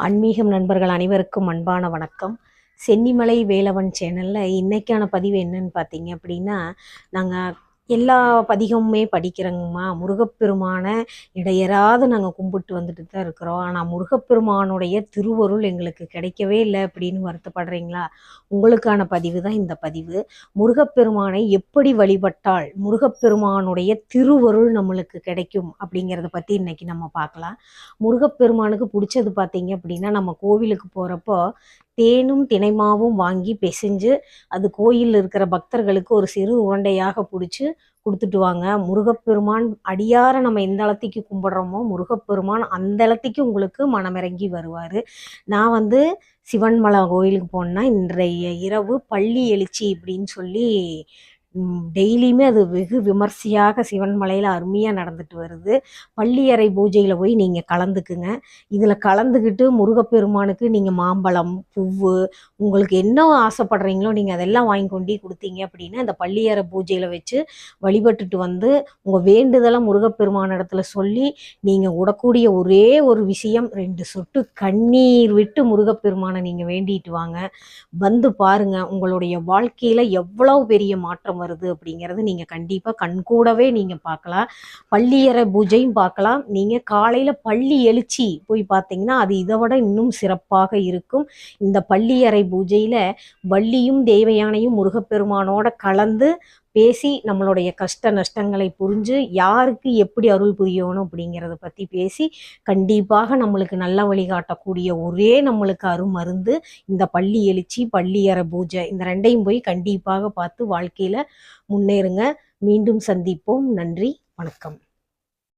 ஆன்மீகம் நண்பர்கள் அனைவருக்கும் அன்பான வணக்கம். சென்னிமலை வேலவன் சேனலில் இன்றைக்கான பதிவு என்னன்னு பார்த்தீங்க அப்படின்னா நாங்கள் எல்லா பதிகமுமே படிக்கிறோங்கம்மா. முருகப்பெருமானை இடையறாது நாங்கள் கும்பிட்டு வந்துட்டு தான் இருக்கிறோம். ஆனால் முருகப்பெருமானுடைய திருவருள் எங்களுக்கு கிடைக்கவே இல்லை அப்படின்னு வருத்தப்படுறீங்களா? உங்களுக்கான பதிவு தான் இந்த பதிவு. முருகப்பெருமானை எப்படி வழிபட்டால் முருகப்பெருமானுடைய திருவருள் நம்மளுக்கு கிடைக்கும் அப்படிங்கிறத பற்றி இன்னைக்கு நம்ம பார்க்கலாம். முருகப்பெருமானுக்கு பிடிச்சது பார்த்தீங்க அப்படின்னா நம்ம கோவிலுக்கு போகிறப்போ தேனும் தினைமாவும் வாங்கி பிசைஞ்சு அது கோயிலில் இருக்கிற பக்தர்களுக்கு ஒரு சிறு உருண்டையாக பிடிச்சி கொடுத்துட்டு வாங்க. முருகப்பெருமான் அடியார நம்ம எந்த இடத்துக்கு கும்பிடுறோமோ முருகப்பெருமான் அந்த அளத்திக்கு உங்களுக்கு மனமிறங்கி வருவார். நான் வந்து சிவன்மலை கோயிலுக்கு போனேன்னா இன்றைய இரவு பள்ளி எழுச்சி இப்படின்னு சொல்லி டெய்லியுமே அது வெகு விமர்சையாக சிவன் மலையில் அருமையாக நடந்துட்டு வருது. பள்ளியறை பூஜையில் போய் நீங்கள் கலந்துக்குங்க. இதில் கலந்துக்கிட்டு முருகப்பெருமானுக்கு நீங்கள் மாம்பழம் பூவு உங்களுக்கு என்ன ஆசைப்படுறீங்களோ நீங்கள் அதெல்லாம் வாங்கி கொண்டு கொடுத்தீங்க அப்படின்னா இந்த பள்ளியறை பூஜையில் வச்சு வழிபட்டுட்டு வந்து உங்கள் வேண்டுதலை முருகப்பெருமான இடத்துல சொல்லி நீங்கள் விடக்கூடிய ஒரே ஒரு விஷயம் ரெண்டு சொட்டு கண்ணீர் விட்டு முருகப்பெருமானை நீங்கள் வேண்டிட்டு வாங்க. வந்து பாருங்கள் உங்களுடைய வாழ்க்கையில் எவ்வளோ பெரிய மாற்றம் வருது அப்படிங்கிறது நீங்கள் கண்டிப்பாக கண்கூடவே நீங்கள் பார்க்கலாம். பள்ளியறை பூஜையும் பார்க்கலாம். நீங்கள் காலையில் பள்ளி எழுச்சி போய் பார்த்தீங்கன்னா அது இதை விட இன்னும் சிறப்பாக இருக்கும். இந்த பள்ளியறை பூஜையில் வள்ளியும் தேவயானையும் முருகப்பெருமானோட கலந்து பேசி நம்மளுடைய கஷ்ட நஷ்டங்களை புரிஞ்சு யாருக்கு எப்படி அருள் புரியணும் அப்படிங்கிறத பற்றி பேசி கண்டிப்பாக நம்மளுக்கு நல்ல வழிகாட்டக்கூடிய ஒரே நம்மளுக்கு அருமருந்து இந்த பள்ளி எழுச்சி பள்ளியற பூஜை இந்த ரெண்டையும் போய் கண்டிப்பாக பார்த்து வாழ்க்கையில் முன்னேறுங்க. மீண்டும் சந்திப்போம். நன்றி வணக்கம்.